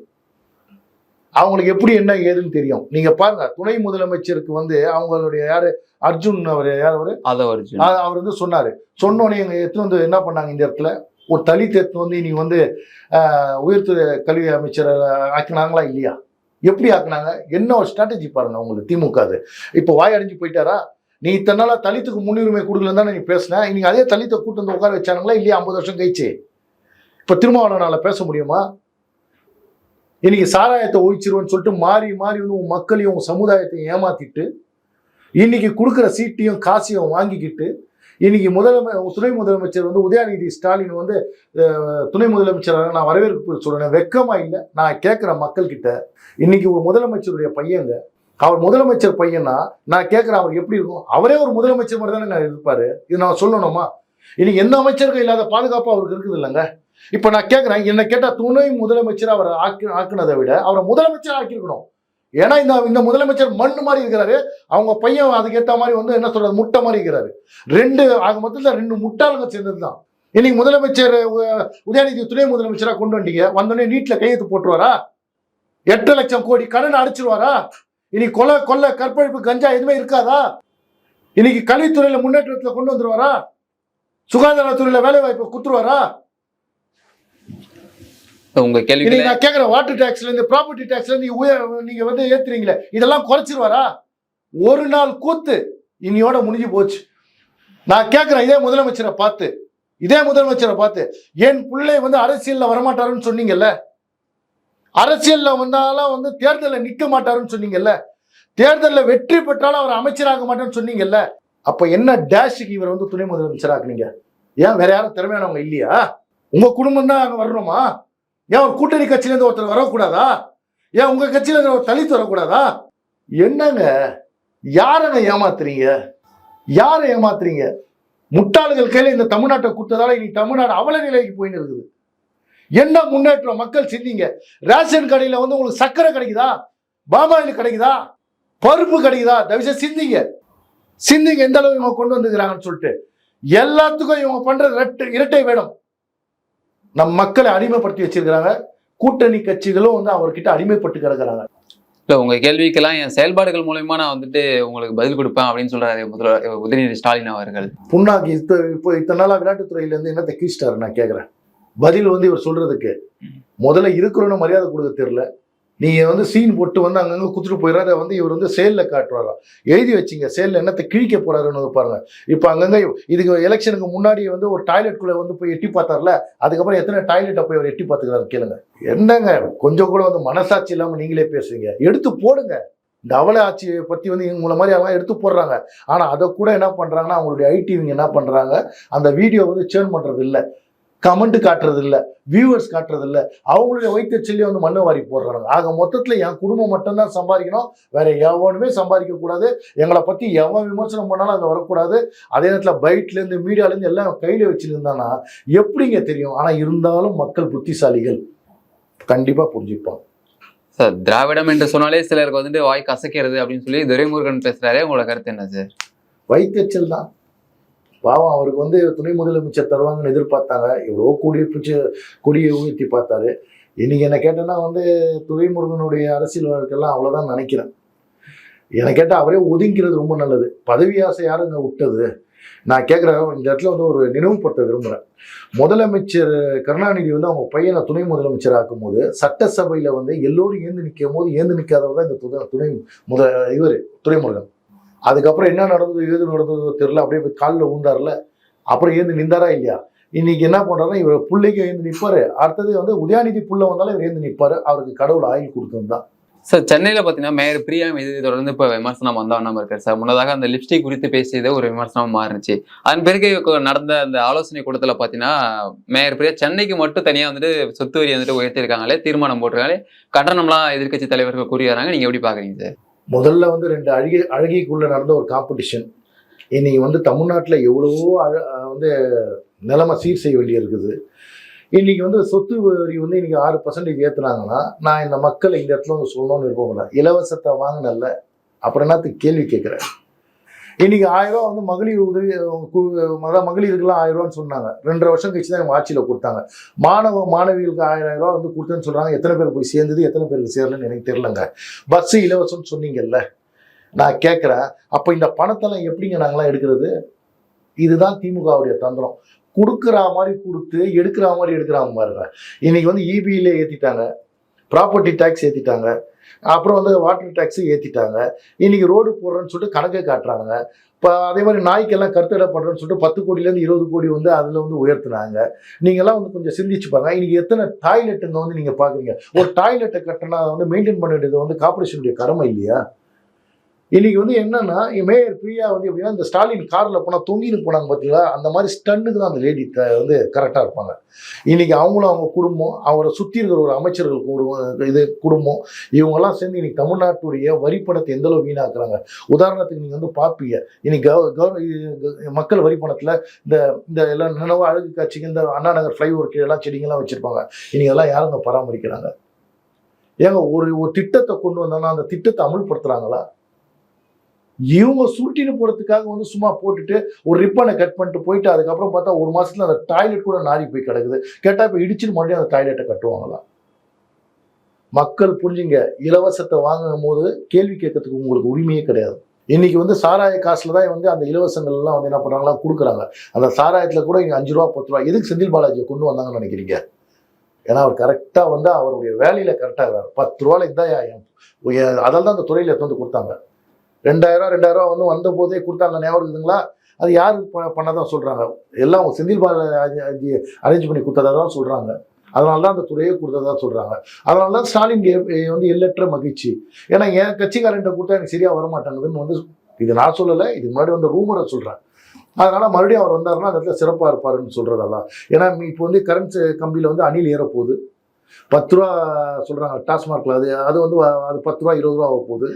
அவங்களுக்கு எப்படி என்ன ஏதுன்னு தெரியும். நீங்க பாருங்க துணை முதலமைச்சருக்கு வந்து அவங்களுடைய யாரு? அர்ஜுன் அவர் யார் அவரு? அவர் வந்து சொன்னாரு. சொன்னோடனே எங்க எடுத்துன்னு வந்து என்ன பண்ணாங்க இந்த இடத்துல? ஒரு தலித் எடுத்து வந்து நீங்க வந்து உயர்த்துறை கல்வி அமைச்சர் ஆக்கினாங்களா இல்லையா? எப்படி ஆக்குனாங்க? என்ன ஒரு ஸ்ட்ராட்டஜி பாருங்க உங்களுக்கு திமுக அது. இப்போ வாய் அடைஞ்சு போயிட்டாரா? நீ இத்தனை நாளா தலித்துக்கு முன்னுரிமை கொடுக்கலன்னு தானே நீ பேசின? இன்னைக்கு அதே தலித்தை கூட்டு வந்து உட்கார வச்சானுங்களா இல்லையா? ஐம்பது வருஷம் கழிச்சு. இப்போ திருமாவளவனால பேச முடியுமா? இன்னைக்கு சாராயத்தை ஒழிச்சிருவோன்னு சொல்லிட்டு மாறி மாறி வந்து உன் மக்களையும் உன் சமுதாயத்தையும் ஏமாத்திட்டு இன்னைக்கு கொடுக்குற சீட்டையும் காசையும் வாங்கிக்கிட்டு இன்னைக்கு முதலமை துணை முதலமைச்சர் வந்து உதயநிதி ஸ்டாலின் வந்து துணை முதலமைச்சராக நான் வரவேற்பு சொல்றேன் வெக்கமா இல்லை. நான் கேட்குற மக்கள்கிட்ட இன்னைக்கு ஒரு முதலமைச்சருடைய பையங்க அவர் முதலமைச்சர் பையனா நான் கேட்குறேன் அவர் எப்படி இருக்கும்? அவரே ஒரு முதலமைச்சர் மாதிரி தானே நான் இருப்பாரு? இது நான் சொல்லணுமா? இன்னைக்கு எந்த அமைச்சருக்கும் இல்லாத பாதுகாப்பு அவருக்கு இருக்குது இல்லைங்க? இப்போ நான் கேட்குறேன் என்ன கேட்டால் துணை முதலமைச்சர் அவரை ஆக்கி ஆக்குனதை விட அவரை முதலமைச்சர் ஆக்கியிருக்கணும். ஏன்னா இந்த இந்த முதலமைச்சர் மண்ணு மாதிரி இருக்கிறாரு அவங்க பையன் அதுக்கேற்ற மாதிரி வந்து என்ன சொல்றது முட்டை மாதிரி இருக்கிறாரு. ரெண்டு ஆக மொத்தத்தில் ரெண்டு முட்டாளங்க சேர்ந்தது தான் இன்னைக்கு முதலமைச்சர் உ- உதயநிதி துணை முதலமைச்சராக கொண்டு வந்தீங்க வந்தோடனே நீட்டில் கையெழுத்து போட்டுருவாரா? எட்டு லட்சம் கோடி கடன் அடிச்சிருவாரா? இனி கொலை கொள்ள கற்பழிப்பு கஞ்சா எதுவுமே இருக்காதா? இன்னைக்கு கல்வித்துறையில முன்னேற்றத்தில் கொண்டு வந்துருவாரா? சுகாதாரத்துறையில வேலை வாய்ப்பை குத்துருவாரா? உங்க கேள்வி நான் கேட்குறேன் வாட்டர் டேக்ஸ்ல இருந்து ப்ராப்பர்ட்டி டேக்ஸ்ல இருந்து உயர் நீங்க வந்து ஏத்துறீங்களே இதெல்லாம் குறைச்சிருவாரா? ஒரு நாள் கூத்து இனியோட முடிஞ்சு போச்சு. நான் கேட்குறேன் இதே முதலமைச்சரை பார்த்து இதே முதலமைச்சரை பார்த்து என் பிள்ளை வந்து அரசியல்ல வரமாட்டாருன்னு சொன்னீங்கல்ல? அரசியல்ல வந்தாலும் வந்து தேர்தலில் நிற்க மாட்டாருன்னு சொன்னீங்கல்ல? தேர்தலில் வெற்றி பெற்றாலும் அவர் அமைச்சராக மாட்டேன்னு சொன்னீங்கல்ல? அப்ப என்ன டேஷுக்கு இவர் வந்து துணை முதலமைச்சராக்குனீங்க? ஏன் வேற யாரும் திறமையானவங்க இல்லையா? உங்க குடும்பம் தான் அங்க வரணுமா? ஏன் கூட்டணி கட்சியிலேருந்து ஒருத்தர் வரக்கூடாதா? ஏன் உங்கள் கட்சியிலேருந்து ஒரு தலித்து வரக்கூடாதா? என்னங்க? யாரங்க ஏமாத்துறீங்க? யாரை ஏமாத்துறீங்க? முட்டாள்கள் கையில் இந்த தமிழ்நாட்டை கொடுத்ததால இனி தமிழ்நாடு அவல நிலைக்கு போயின்னு இருக்குது. என்ன முன்னேற்றம் மக்கள் சிந்திங்க? ரேஷன் கடையில் வந்து உங்களுக்கு சர்க்கரை கிடைக்குதா? பாமாயில் கிடைக்குதா? பருப்பு கிடைக்குதா? தயவுசெய்து சிந்திங்க. சிந்திங்க எந்த அளவு இவங்க கொண்டு வந்துக்கிறாங்கன்னு சொல்லிட்டு. எல்லாத்துக்கும் இவங்க பண்றது இரட்டை இரட்டை வேடம். நம் மக்களை அடிமைப்படுத்தி வச்சிருக்கிறாங்க. கூட்டணி கட்சிகளும் வந்து அவர்கிட்ட அடிமைப்பட்டு கிடக்குறாங்க. இல்ல உங்க கேள்விக்கெல்லாம் என் செயல்பாடுகள் மூலயமா நான் வந்துட்டு உங்களுக்கு பதில் கொடுப்பேன் அப்படின்னு சொல்றாரு முதல்வர் உதயநிதி ஸ்டாலின் அவர்கள். புண்ணாக்கு இப்போ இப்போ இத்தனை நாளா விளையாட்டுத்துறையில இருந்து என்னத்தை கீழ்ச்சிட்டாரு நான் கேட்குறேன் பதில் வந்து இவர் சொல்றதுக்கு. முதல்ல இருக்கிறவனு மரியாதை கொடுக்க தெரியல. நீங்கள் வந்து சீன் போட்டு வந்து அங்கங்கே கொடுத்துட்டு போயிடாத வந்து இவர் வந்து சேலில் காட்டுறாரா எழுதி வச்சிங்க சேலில் என்னத்தை கிழிக்க போகிறாருன்னு பாருங்க. இப்போ அங்கங்கே இதுக்கு எலெக்ஷனுக்கு முன்னாடி வந்து ஒரு டாய்லெட்குள்ளே வந்து போய் எட்டி பார்த்தார்ல அதுக்கப்புறம் எத்தனை டாய்லெட்டை போய் அவர் எட்டி பார்த்துக்கிறாரு கேளுங்க. என்னங்க கொஞ்சம் கூட வந்து மனசாட்சி இல்லாமல் நீங்களே பேசுவீங்க எடுத்து போடுங்க. இந்த அவல ஆட்சியை பற்றி வந்து இவங்கள மாதிரி அவங்க எடுத்து போடுறாங்க. ஆனால் அதை கூட என்ன பண்ணுறாங்கன்னா அவங்களுடைய ஐடிவிங்க என்ன பண்ணுறாங்க அந்த வீடியோ வந்து சேர்ன் பண்ணுறது இல்லை கமெண்ட் காட்டுறது இல்ல வியூவர்ஸ் காட்டுறது இல்ல அவங்களுடைய வைத்தறிச்சலையும் வந்து மண்ணை வாரி போடுறாங்க. ஆக மொத்தத்துல என் குடும்பம் மட்டும்தான் சம்பாதிக்கணும். வேற எவனுமே சம்பாதிக்க கூடாது. எங்களை பத்தி எவன் விமர்சனம் பண்ணாலும் அது வரக்கூடாது. அதே நேரத்துல பைட்ல இருந்து மீடியால இருந்து எல்லாம் கையில வச்சிருந்தானா எப்படிங்க தெரியும்? ஆனா இருந்தாலும் மக்கள் புத்திசாலிகள். கண்டிப்பா புரிஞ்சுப்பாங்க. சார் திராவிடம் என்று சொன்னாலே சிலருக்கு வந்துட்டு வாய் கசக்கிறது அப்படின்னு சொல்லி துரைமுருகன் பேசுறாரே. உங்களோட கருத்து என்ன சார்? வைத்தறிச்சல் தான். பாவம் அவருக்கு வந்து துணை முதலமைச்சர் தருவாங்கன்னு எதிர்பார்த்தாங்க. இவ்வளோ கூடிய பிடிச்சி கொடியை உயர்த்தி பார்த்தாரு. இன்னைக்கு என்ன கேட்டேன்னா வந்து துரைமுருகனுடைய அரசியல் வாழ்க்கையெல்லாம் அவ்வளோதான் நினைக்கிறேன். என்னை கேட்டால் அவரே ஒதுங்கிறது ரொம்ப நல்லது. பதவி ஆசை யாருங்க விட்டது? நான் கேட்குறேன் இந்த இடத்துல வந்து ஒரு நினைவுபடுத்த விரும்புகிறேன் முதலமைச்சர் கருணாநிதி வந்து அவங்க பையனை துணை முதலமைச்சர் ஆக்கும்போது சட்டசபையில் வந்து எல்லோரும் ஏந்து நிற்கும் போது ஏந்து நிற்காதவர் தான் இந்த துணை துணை முத இவர் துறைமுருகன் அதுக்கப்புறம் என்ன நடந்தது ஏது நடந்ததோ தெரில அப்படியே போய் காலில் ஊந்தார்ல. அப்புறம் ஏந்து நின்றாரா இல்லையா? இன்னைக்கு என்ன பண்ணுறாருன்னா இவர் பிள்ளைக்கு ஏந்து நிற்பாரு அடுத்தது வந்து உதயாநிதி புள்ள வந்தாலும் இவர் ஏந்து நிற்பாரு அவருக்கு கடவுள் ஆயுள் கொடுத்துருந்தான் சார் சென்னையில் பார்த்தீங்கன்னா மேயர் பிரியா மீது தொடர்ந்து இப்போ விமர்சனம் வந்தவண்ணம் இருக்கார் சார். முன்னதாக அந்த லிப்ஸ்டிக் குறித்து பேசியதே ஒரு விமர்சனம் மாறுச்சு அதன் பிறகு நடந்த அந்த ஆலோசனை கூட்டத்தில் பார்த்தீங்கன்னா மேயர் பிரியா சென்னைக்கு மட்டும் தனியாக வந்துட்டு சொத்து வரி வந்துட்டு உயர்த்திருக்காங்களே தீர்மானம் போட்டிருக்காங்களே கட்டணம்லாம் எதிர்க்கட்சி தலைவர்கள் கூறி வராங்க. நீங்கள் எப்படி பார்க்குறீங்க சார்? முதல்ல வந்து ரெண்டு அழகி அழகிக்குள்ளே நடந்த ஒரு காம்படிஷன் இன்னைக்கு வந்து தமிழ்நாட்டில் எவ்வளவோ அழ வந்து நிலைமை சீர் செய்ய வேண்டியிருக்குது இன்றைக்கி வந்து சொத்து வரி வந்து இன்றைக்கி ஆறு பர்சன்டேஜ் ஏற்றுனாங்கன்னா நான் இந்த மக்களை இந்த இடத்துல வந்து சொல்லணும்னு இருப்போம்ல இலவசத்தை வாங்கினல்ல. அப்புறம் என்னத்துக்கு கேள்வி கேட்குறேன்? இன்னைக்கு ஆயிரம் ரூபா வந்து மகளிர் உதவி கு- அதாவது மகளிருக்கெல்லாம் ஆயிரம் ரூபான்னு சொன்னாங்க. ரெண்டரை வருஷம் கழிச்சு தான் ஆட்சியில் கொடுத்தாங்க. மாணவ மாணவிகளுக்கு ஆயிரம் ரூபா வந்து கொடுத்தேன்னு சொல்றாங்க. எத்தனை பேர் போய் சேர்ந்தது எத்தனை பேருக்கு சேரலன்னு எனக்கு தெரிலங்க பஸ் இலவசம்னு சொன்னீங்கல்ல. நான் கேட்குறேன் அப்போ இந்த பணத்தெல்லாம் எப்படிங்க நாங்களாம் எடுக்கிறது? இதுதான் திமுகவுடைய தந்திரம். கொடுக்குற மாதிரி கொடுத்து எடுக்கிற மாதிரி எடுக்கிறாங்க பாருங்க. இன்னைக்கு வந்து இபியிலே ஏற்றிட்டாங்க ப்ராப்பர்ட்டி டேக்ஸ் ஏற்றிட்டாங்க அப்புறம் வந்து வாட்டர் டேக்ஸு ஏற்றிட்டாங்க இன்றைக்கி ரோடு போடுறேன்னு சொல்லிட்டு கணக்கை காட்டுறாங்க. இப்போ அதே மாதிரி நாய்க்கெல்லாம் கருத்தடை பண்ணுறேன்னு சொல்லிட்டு பத்து கோடியிலேருந்து இருபது கோடி வந்து அதில் வந்து உயர்த்துனாங்க. நீங்கள்லாம் வந்து கொஞ்சம் சிந்திச்சு பாருங்க. இன்றைக்கி எத்தனை டாய்லெட்டுங்க வந்து நீங்கள் பார்க்குறீங்க ஒரு டாய்லெட்டை கட்டினா அதை வந்து மெயின்டைன் பண்ண வேண்டியது வந்து கார்பரேஷனுடைய கடமை இல்லையா? இன்னைக்கு வந்து என்னன்னா மேயர் பிரியா வந்து எப்படின்னா இந்த ஸ்டாலின் காரில் போனால் தொங்கின்னு போனாங்க பார்த்தீங்களா அந்த மாதிரி ஸ்டன்னுக்கு தான் அந்த லேடி வந்து கரெக்டாக இருப்பாங்க. இன்னைக்கு அவங்களும் அவங்க குடும்பம் அவரை சுற்றி இருக்கிற ஒரு அமைச்சர்கள் ஒரு இது குடும்பம் இவங்கெல்லாம் சேர்ந்து இன்னைக்கு தமிழ்நாட்டுடைய வரிப்பணத்தை எந்த அளவு வீணாக்குறாங்க? உதாரணத்துக்கு நீங்கள் வந்து பார்ப்பீங்க இன்னைக்கு கவ கவர்மெண்ட் மக்கள் வரிப்பணத்தில் இந்த இந்த எல்லாம் நினைவு அழகு காட்சிக்கு இந்த அண்ணா நகர் ஃப்ளைஓவர் கீழெல்லாம் செடிங்கெல்லாம் வச்சுருப்பாங்க. இன்னைக்கு எல்லாம் யாருங்க பராமரிக்கிறாங்க? ஏங்க ஒரு ஒரு திட்டத்தை கொண்டு வந்தோன்னா அந்த திட்டத்தை அமல்படுத்துறாங்களா? இவங்க சுருட்டின்னு போகிறதுக்காக வந்து சும்மா போட்டுட்டு ஒரு ரிப்பனை கட் பண்ணிட்டு போயிட்டு அதுக்கப்புறம் பார்த்தா ஒரு மாதத்தில் அந்த டாய்லெட் கூட நாரி போய் கிடக்குது. கேட்டால் இப்போ இடிச்சுட்டு மறுபடியும் அந்த டாய்லெட்டை கட்டுவாங்களா? மக்கள் புரிஞ்சுங்க. இலவசத்தை வாங்கும் போது கேள்வி கேட்கறதுக்கு உங்களுக்கு உரிமையே கிடையாது. இன்னைக்கு வந்து சாராய காசுல தான் வந்து அந்த இலவசங்கள்லாம் வந்து என்ன பண்ணுறாங்களா கொடுக்குறாங்க. அந்த சாராயத்தில் கூட இங்கே அஞ்சு ரூபா பத்து ரூபா எதுக்கு செந்தில் பாலாஜியை கொண்டு வந்தாங்கன்னு நினைக்கிறீங்க? ஏன்னா அவர் கரெக்டாக வந்து அவருடைய வேலையில் கரெக்டாக பத்து ரூபால இதான் அதால் தான் அந்த துறையில் எடுத்து வந்து கொடுத்தாங்க. ரெண்டாயிரம் ரெண்டாயிரம் வந்து வந்த போதே கொடுத்தாங்க ஞாபகம் இருக்குதுங்களா? அது யார் பண்ணதான் சொல்றாங்க. எல்லாம் அவங்க செந்தில் பாலாஜி அரேஞ்ச் பண்ணி கொடுத்ததா தான் சொல்றாங்க. அதனால தான் அந்த துறையை கொடுத்ததா சொல்றாங்க. அதனால தான் ஸ்டாலின் வந்து எல்லற்ற மகிழ்ச்சி. ஏன்னா என் கட்சிக்காரன்ட்ட கொடுத்தா எனக்கு சரியா வர மாட்டாங்குதுன்னு வந்து இது நான் சொல்லலை இதுக்கு முன்னாடி வந்து ரூமரை சொல்றேன். அதனால மறுபடியும் அவர் வந்தாருன்னா அந்த இடத்துல சிறப்பாக இருப்பாருன்னு சொல்றதெல்லாம். ஏன்னா இப்போ வந்து கரண்ட் கம்பியில் வந்து அணில் ஏறப்போகுது. பத்து ரூபா சொல்கிறாங்க டாஸ்மார்க்கில் அது அது வந்து அது பத்து ரூபா இருபது ரூபா ஆக போகுது.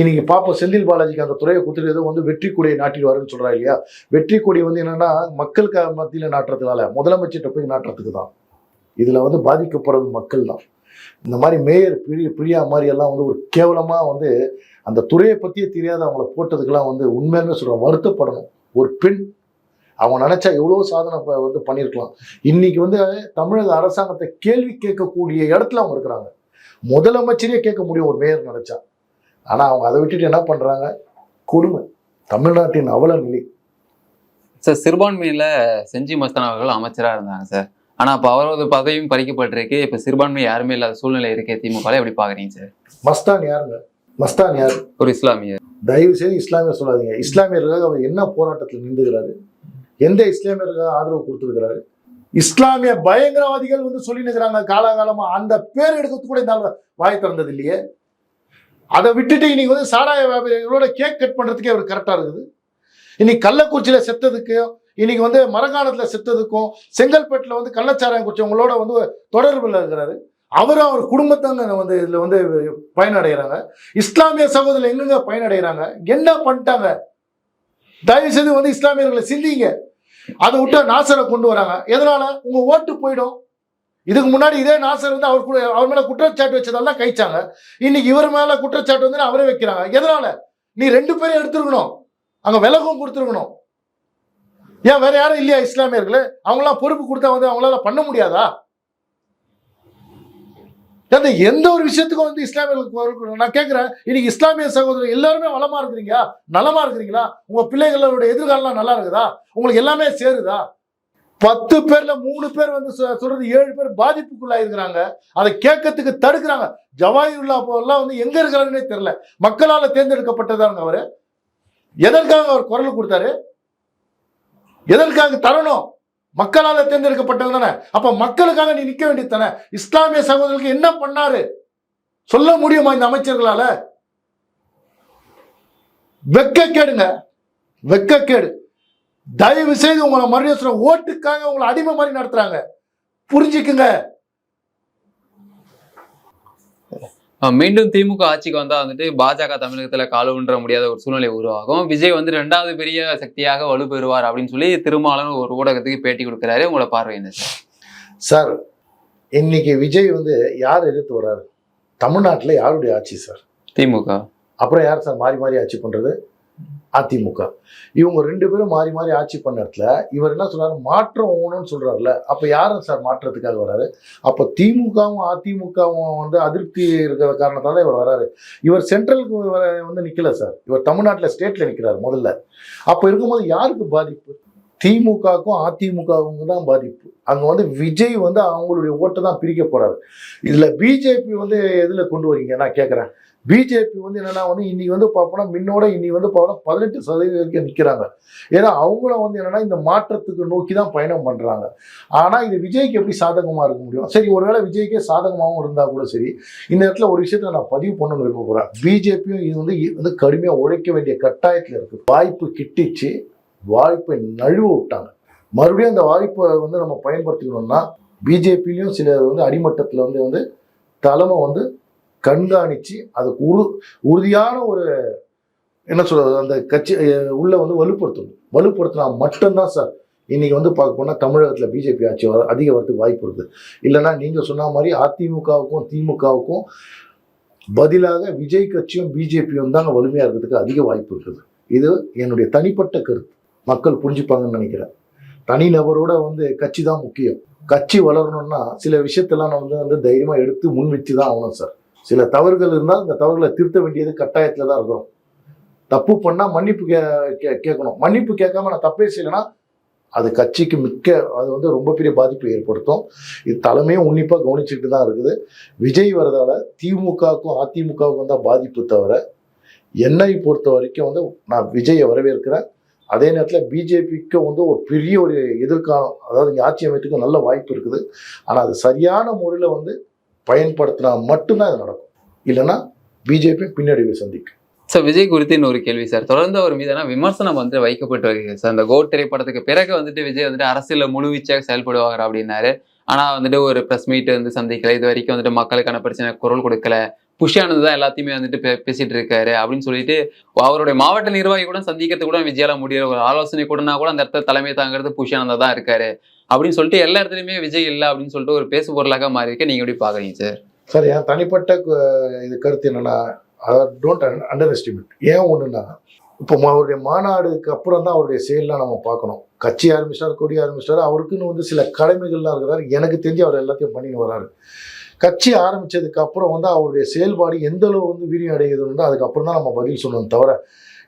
இன்னைக்கு பார்ப்போம் செந்தில் பாலாஜிக்கு அந்த துறையை கொடுத்துட்டு ஏதோ வந்து வெற்றி கொடியை நாட்டிடுவாருன்னு சொல்கிறா இல்லையா? வெற்றி கொடி வந்து என்னென்னா மக்களுக்கு மத்தியில் நாட்டுறதுனால முதலமைச்சர்கிட்ட போய் நாட்டுறதுக்கு தான். இதில் வந்து பாதிக்கப்படுறது மக்கள் தான். இந்த மாதிரி மேயர் பிரி பிரியா மாதிரி எல்லாம் வந்து ஒரு கேவலமாக வந்து அந்த துறையை பற்றியே தெரியாத அவங்கள போட்டதுக்கெல்லாம் வந்து உண்மையாலுமே சொல்றேன் வருத்தப்படணும். ஒரு பெண் அவங்க நினைச்சா எவ்வளோ சாதனை வந்து பண்ணியிருக்கலாம் இன்னைக்கு வந்து தமிழக அரசாங்கத்தை கேள்வி கேட்கக்கூடிய இடத்துல அவங்க இருக்கிறாங்க. முதலமைச்சரே கேட்க முடியும் ஒரு மேயர் நினைச்சா. ஆனா அவங்க அதை விட்டுட்டு என்ன பண்றாங்க? கொடுமை. தமிழ்நாட்டின் அவல நிலை சார் சிறுபான்மையில செஞ்சி மஸ்தான் அவர்கள் அமைச்சரா இருந்தாங்க சார். ஆனா இப்ப அவரது பதவியும் பறிக்கப்பட்டிருக்கு. இப்ப சிறுபான்மை யாருமே இல்லாத சூழ்நிலை இருக்கே திமுக எப்படி பாக்குறீங்க சார்? மஸ்தான் யாருங்க? மஸ்தான் யார்? ஒரு இஸ்லாமியர். தயவு செய்து இஸ்லாமியர் சொல்லாதீங்க. இஸ்லாமியர்களுக்காக அவர் என்ன போராட்டத்தில் நின்றுகிறாரு? எந்த இஸ்லாமியர்களுக்காக ஆதரவு கொடுத்துருக்கிறாரு? இஸ்லாமிய பயங்கரவாதிகள் வந்து சொல்லி நிற்கிறாங்க காலகாலமா. அந்த பேர் எடுக்கிறது கூட இந்த வாய் திறந்தது இல்லையே. அதை விட்டுட்டு இன்னைக்கு வந்து சாராய வியாபாரிகளோட கேக் கட் பண்றதுக்கே அவர் கரெக்டா இருக்குது. இன்னைக்கு கள்ளக்குறிச்சியில செத்ததுக்கும் இன்னைக்கு வந்து மரகாணத்துல செத்ததுக்கும் செங்கல்பட்டுல வந்து கள்ளச்சாராயம் குடிச்சவங்களோட வந்து தொடர்பில் இருக்கிறாரு. அவரும் அவர் குடும்பத்தாங்க வந்து இதுல வந்து பயனடைகிறாங்க. இஸ்லாமிய சகோதரர் எங்கெங்க பயனடைகிறாங்க? என்ன பண்ணிட்டாங்க? தயவு செய்து வந்து இஸ்லாமியர்களை சிந்திங்க. அதை விட்டு நாசரை கொண்டு வராங்க. எதனால? உங்க ஓட்டு போயிடும். இதுக்கு முன்னாடி இதே நாசர் வந்து அவர் கூட- அவர் மேல குற்றச்சாட்டு வச்சதெல்லாம் கைச்சாங்க இன்னைக்கு இவர் மேல குற்றச்சாட்டு வந்து அவரே வைக்கிறாங்க. எதனால? நீ ரெண்டு பேரும் எடுத்துருக்கணும். அங்க விலகும் கொடுத்துருக்கணும். ஏன் வேற யாரும் இல்லையா இஸ்லாமியர்கள்? அவங்களாம் பொறுப்பு கொடுத்தா வந்து அவங்களால பண்ண முடியாதா? அந்த எந்த ஒரு விஷயத்துக்கும் வந்து இஸ்லாமியர்களுக்கு நான் கேட்குறேன் இன்னைக்கு இஸ்லாமிய சகோதரர் எல்லாருமே வளமா இருக்கிறீங்க நலமா இருக்கிறீங்களா? உங்க பிள்ளைகளோட எதிர்காலம் நல்லா இருக்குதா? உங்களுக்கு எல்லாமே சேருதா? பத்து பேர்ல மூணு பேர் வந்து சொ- சொல்றது ஏழு பேர் பாதிப்புக்குள்ளாயிருக்கிறாங்க. அதை கேட்கறதுக்கு தடுக்கிறாங்க. ஜவாஹிருல்லா போலாம் வந்து எங்க இருக்கிறாருன்னே தெரியல. மக்களால் தேர்ந்தெடுக்கப்பட்டதாங்க அவரு. எதற்காக அவர் குரல் கொடுத்தாரு? எதற்காக தரணும்? மக்களால் தேர்ந்தெடுக்கப்பட்டது தானே? அப்போ மக்களுக்காக நீ நிற்க வேண்டியது தானே? இஸ்லாமிய சகோதரர்களுக்கு என்ன பண்ணாரு? சொல்ல முடியுமா இந்த அமைச்சர்களால? வெக்கக்கேடுங்க. வெக்கக்கேடு. தயவு செய்து உங்களை மறுபடியும் சொல்ற ஓட்டுக்காக உங்களை அடிமை மாதிரி நடத்துறாங்க. புரிஞ்சுக்குங்க. மீண்டும் திமுக ஆட்சிக்கு வந்தா வந்துட்டு பாஜக தமிழகத்துல காலூன்ற முடியாத ஒரு சூழ்நிலை உருவாகும். விஜய் வந்து ரெண்டாவது பெரிய சக்தியாக வலுப்பெறுவார் அப்படின்னு சொல்லி திருமாவளவன் ஒரு ஊடகத்துக்கு பேட்டி கொடுக்கிறாரு. உங்களோட பார்வை என்ன சார்? சார் இன்னைக்கு விஜய் வந்து யார் எதிர்த்து வர்றாரு? தமிழ்நாட்டில் யாருடைய ஆட்சி சார்? திமுக. அப்புறம் யார் சார்? மாறி மாறி ஆட்சி பண்றது? அதிமுக. இவங்க ரெண்டு பேரும் மாறி மாறி ஆட்சி பண்ண இடத்துல இவர் என்ன சொல்றாரு? மாற்றம் ஓணும்னு சொல்றாருல அப்ப யாரும் சார் மாற்றத்துக்காக வராரு? அப்ப திமுகவும் அதிமுகவும் வந்து அதிருப்தி இருக்கிற காரணத்தால இவர் வராரு. இவர் சென்ட்ரலுக்கு வர- வந்து நிக்கல சார். இவர் தமிழ்நாட்டில் ஸ்டேட்ல நிக்கிறார் முதல்ல. அப்ப இருக்கும்போது யாருக்கு பாதிப்பு? திமுகவுக்கும் அதிமுகவுக்கும் தான் பாதிப்பு. அங்கே வந்து விஜய் வந்து அவங்களுடைய ஓட்டை தான் பிரிக்க போறாரு. இதில் பிஜேபி வந்து எதில் கொண்டு வரீங்க? நான் கேட்கறேன் பிஜேபி வந்து என்னென்னா வந்து இன்னைக்கு வந்து பார்ப்போம்னா முன்னோட இன்னைக்கு வந்து பார்ப்போம்னா பதினெட்டு சதவீதம் வரைக்கும் நிற்கிறாங்க ஏன்னா அவங்களும் வந்து என்னன்னா இந்த மாற்றத்துக்கு நோக்கி தான் பயணம் பண்ணுறாங்க ஆனால் இது விஜய்க்கு எப்படி சாதகமாக இருக்க முடியும்? சரி ஒருவேளை விஜய்க்கே சாதகமாகவும் இருந்தால் கூட சரி இந்த இடத்துல ஒரு விஷயத்தில் நான் பதிவு பண்ணணும்னு விரும்ப போகிறேன் பிஜேபியும் இது வந்து வந்து கடுமையாக உழைக்க வேண்டிய கட்டாயத்தில் இருக்குது வாய்ப்பு கிட்டிச்சு வாய்ப்பை நழுவ விட்டாங்க. மறுபடியும் அந்த வாய்ப்பை வந்து நம்ம பயன்படுத்திக்கணும்னா பிஜேபிலையும் சிலர் வந்து அடிமட்டத்தில் வந்து வந்து தலைமை வந்து கண்காணித்து அதுக்கு உறு உறுதியான ஒரு என்ன சொல்கிறது அந்த கட்சி உள்ளே உள்ள வந்து வலுப்படுத்தணும். வலுப்படுத்தினா மட்டும்தான் சார் இன்றைக்கி வந்து பார்க்க போனால் தமிழகத்தில் பிஜேபி ஆட்சி வர அதிக வரத்துக்கு வாய்ப்பு இருக்குது. இல்லைன்னா நீங்கள் சொன்ன மாதிரி அதிமுகவுக்கும் திமுகவுக்கும் பதிலாக விஜய் கட்சியும் பிஜேபியும் தாங்க வலிமையாக இருக்கிறதுக்கு அதிக வாய்ப்பு இருக்குது. இது என்னுடைய தனிப்பட்ட கருத்து. மக்கள் புரிஞ்சுப்பாங்கன்னு நினைக்கிறேன். தனிநபரோட வந்து கட்சி தான் முக்கியம். கட்சி வளரணும்னா சில விஷயத்தெல்லாம் நான் வந்து வந்து தைரியமாக எடுத்து முன் வச்சு தான் ஆகணும் சார். சில தவறுகள் இருந்தால் அந்த தவறுகளை திருத்த வேண்டியது கட்டாயத்தில் தான் இருக்கிறோம் தப்பு பண்ணால் மன்னிப்பு கே கே- கேட்கணும். மன்னிப்பு கேட்காம நான் தப்பே செய்யலைன்னா அது கட்சிக்கு மிக்க அது வந்து ரொம்ப பெரிய பாதிப்பை ஏற்படுத்தும். இது தலைமையும் உன்னிப்பாக கவனிச்சுட்டு தான் இருக்குது. விஜய் வரதால் திமுகவுக்கும் அதிமுகவுக்கும் தான் பாதிப்பு தவிர என்னை பொறுத்த வரைக்கும் வந்து நான் விஜயை வரவேற்கிறேன். அதே நேரத்தில் பிஜேபிக்கு வந்து ஒரு பெரிய ஒரு எதிர்காலம் அதாவது இங்கே ஆட்சி அமைத்துக்கு நல்ல வாய்ப்பு இருக்குது. ஆனால் அது சரியான முறையில் வந்து பயன்படுத்தினா மட்டும்தான் இது நடக்கும். இல்லைன்னா பிஜேபி பின்னடைவை சந்திக்கும். சார் விஜய் குறித்து இன்னொரு கேள்வி சார் தொடர்ந்து அவர் மீதான விமர்சனம் வந்து வைக்கப்பட்டு வருகிறது சார் அந்த கோட் திரைப்படத்துக்கு பிறகு வந்துட்டு விஜய் வந்துட்டு அரசியலில் முழுவீச்சாக செயல்படுவாங்க அப்படின்னாரு. ஆனா வந்துட்டு ஒரு ப்ரெஸ் மீட் வந்து சந்திக்கல. இது வரைக்கும் வந்துட்டு மக்களுக்கான பிரச்சனை குரல் கொடுக்கல. புஷியானது தான் எல்லாத்தையுமே வந்துட்டு பே- பேசிட்டு இருக்காரு அப்படின்னு சொல்லிட்டு அவருடைய மாவட்ட நிர்வாகி கூட சந்திக்கிறது கூட விஜயால முடியல. ஒரு ஆலோசனை கூடனா கூட அந்த இடத்துல தலைமை தாங்கிறது புஷியானந்தா தான் இருக்காரு. அப்படின்னு சொல்லிட்டு எல்லா இடத்துலையுமே விஜய் இல்லை அப்படின்னு சொல்லிட்டு ஒரு பேசு பொருளாக மாறி இருக்கு. நீங்க எப்படி பார்க்குறீங்க சார்? சார் என் தனிப்பட்ட இது கருத்து என்னன்னா டோன்ட் அண்டர் எஸ்டிமேட் ஏன் ஒன்றுன்னா இப்போ அவருடைய மாநாடுக்கு அப்புறம் தான் அவருடைய செயல்லாம் நம்ம பார்க்கணும். கட்சி ஆரம்பிச்சிட்டார் கொடி ஆரம்பிச்சிட்டாரு அவருக்குன்னு வந்து சில கடமைகள்லாம் இருக்கிறாரு. எனக்கு தெரிஞ்சு அவர் எல்லாத்தையும் பண்ணின்னு வராரு. கட்சி ஆரம்பித்ததுக்கு அப்புறம் வந்து அவருடைய செயல்பாடு எந்த அளவு வந்து வீரியம் அடையுதுன்னு அதுக்கப்புறம் தான் நம்ம பதில் சொல்லணும் தவிர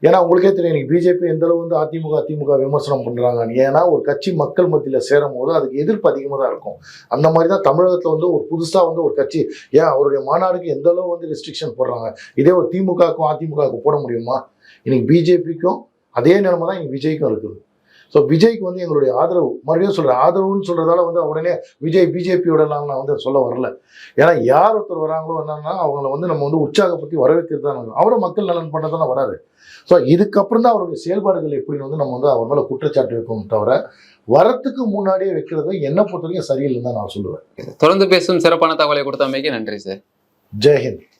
ஏன்னா உங்களுக்கே தெரியும் இன்னைக்கு பிஜேபி எந்த அளவு வந்து அதிமுக அதிமுக விமர்சனம் பண்ணுறாங்க ஏன்னா ஒரு கட்சி மக்கள் மத்தியில் சேரும் போது அதுக்கு எதிர்ப்பு அதிகமாக தான் இருக்கும். அந்த மாதிரி தான் தமிழகத்தில் வந்து ஒரு புதுசாக வந்து ஒரு கட்சி ஏன் அவருடைய மாநாடுக்கு எந்த அளவு வந்து ரெஸ்ட்ரிக்ஷன் போடுறாங்க? இதே ஒரு திமுகவுக்கும் அதிமுகவுக்கும் போட முடியுமா? இன்னைக்கு பிஜேபிக்கும் அதே நிலைமை தான் இன்னைக்கு விஜய்க்கும் இருக்குது. ஸோ விஜய்க்கு வந்து எங்களுடைய ஆதரவு மறுபடியும் சொல்கிறேன் ஆதரவுன்னு சொல்கிறதால வந்து உடனே விஜய் பிஜேபியோடலாம் நான் வந்து சொல்ல வரல. ஏன்னா யார் ஒருத்தர் வராங்களோ என்னன்னா அவங்கள வந்து நம்ம வந்து உற்சாகப்படுத்தி வரவேற்கிறது தான். அவரும் மக்கள் நலன் பண்ண தானே வராரு. ஸோ இதுக்கப்புறம் தான் அவருடைய செயல்பாடுகள் எப்படின்னு வந்து நம்ம வந்து அவர் மேலே குற்றச்சாட்டு வைக்கணும் தவிர வரத்துக்கு முன்னாடியே வைக்கிறது என்னை பொறுத்த வரைக்கும் சரியில்லைன்னு தான் நான் சொல்லுவேன். தொடர்ந்து பேசும் சிறப்பான தகவலை கொடுத்தமைக்கு நன்றி சார். ஜெய்ஹிந்த்